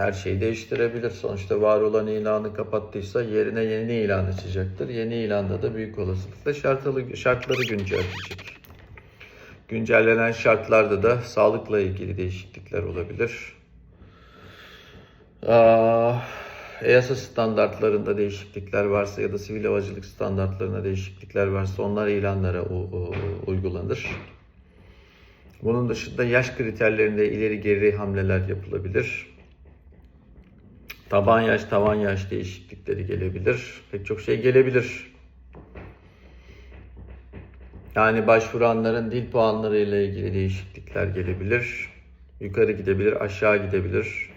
her şeyi değiştirebilir. Sonuçta var olan ilanı kapattıysa yerine yeni ilan açacaktır. Yeni ilanda da büyük olasılıkla şartları, şartları güncelleyecek. Güncellenen şartlarda da sağlıkla ilgili değişiklikler olabilir. Aa, EASA standartlarında değişiklikler varsa ya da sivil havacılık standartlarına değişiklikler varsa onlar ilanlara uygulanır. Bunun dışında yaş kriterlerinde ileri geri hamleler yapılabilir. Taban yaş, tavan yaş değişiklikleri gelebilir. Pek çok şey gelebilir. Yani başvuranların dil puanları ile ilgili değişiklikler gelebilir. Yukarı gidebilir, aşağı gidebilir.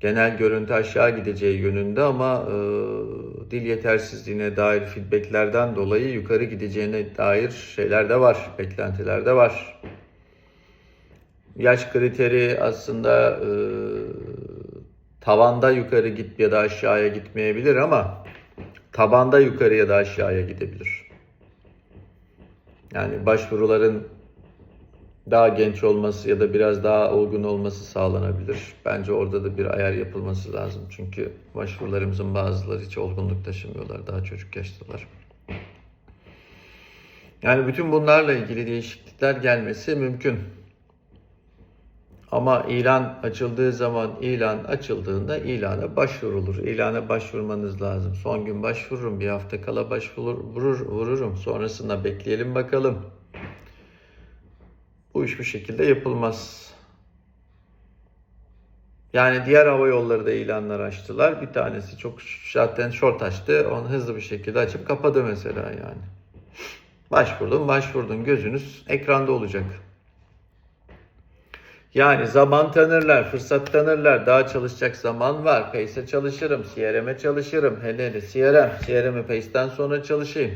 Genel görüntü aşağı gideceği yönünde ama e, dil yetersizliğine dair feedbacklerden dolayı yukarı gideceğine dair şeyler de var, beklentiler de var. Yaş kriteri aslında e, tavanda yukarı git ya da aşağıya gitmeyebilir ama tabanda yukarı ya da aşağıya gidebilir. Yani başvuruların daha genç olması ya da biraz daha olgun olması sağlanabilir. Bence orada da bir ayar yapılması lazım. Çünkü başvurularımızın bazıları hiç olgunluk taşımıyorlar. Daha çocuk yaştalar. Yani bütün bunlarla ilgili değişiklikler gelmesi mümkün. Ama ilan açıldığı zaman ilan açıldığında ilana başvurulur. İlana başvurmanız lazım. Son gün başvururum, bir hafta kala başvurur, vurur, vururum. Sonrasında bekleyelim bakalım. Bu iş bu şekilde yapılmaz. Yani diğer hava yolları da ilanlar açtılar. Bir tanesi çok zaten short açtı. Onu hızlı bir şekilde açıp kapadı mesela yani. Başvurdun, başvurdun. Gözünüz ekranda olacak. Yani zaman tanırlar, fırsat tanırlar. Daha çalışacak zaman var. Pace'e çalışırım, CRM'e çalışırım. Hele hele CRM, CRM'e Pace'den sonra çalışayım.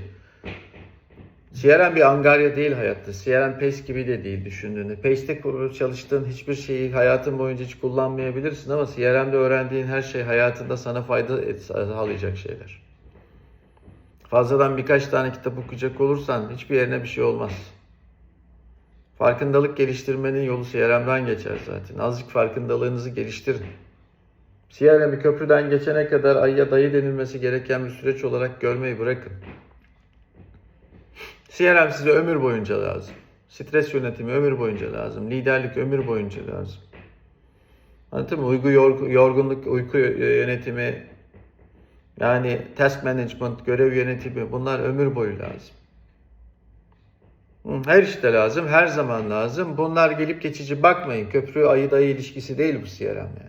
CRM bir angarya değil hayatta. CRM Pace gibi de değil düşündüğünde. Pace'te çalıştığın hiçbir şeyi hayatın boyunca hiç kullanmayabilirsin ama CRM'de öğrendiğin her şey hayatında sana fayda et- sağlayacak şeyler. Fazladan birkaç tane kitap okuyacak olursan hiçbir yerine bir şey olmaz. Farkındalık geliştirmenin yolu CRM'den geçer zaten. Azıcık farkındalığınızı geliştirin. CRM'i köprüden geçene kadar ayıya dayı denilmesi gereken bir süreç olarak görmeyi bırakın. CRM size ömür boyunca lazım. Stres yönetimi ömür boyunca lazım. Liderlik ömür boyunca lazım. Anladın mı? Yorg- yorgunluk, uyku yönetimi, yani task management, görev yönetimi bunlar ömür boyu lazım. Her işte lazım, her zaman lazım. Bunlar gelip geçici bakmayın. Köprü ayı dayı ilişkisi değil bu CRM yani.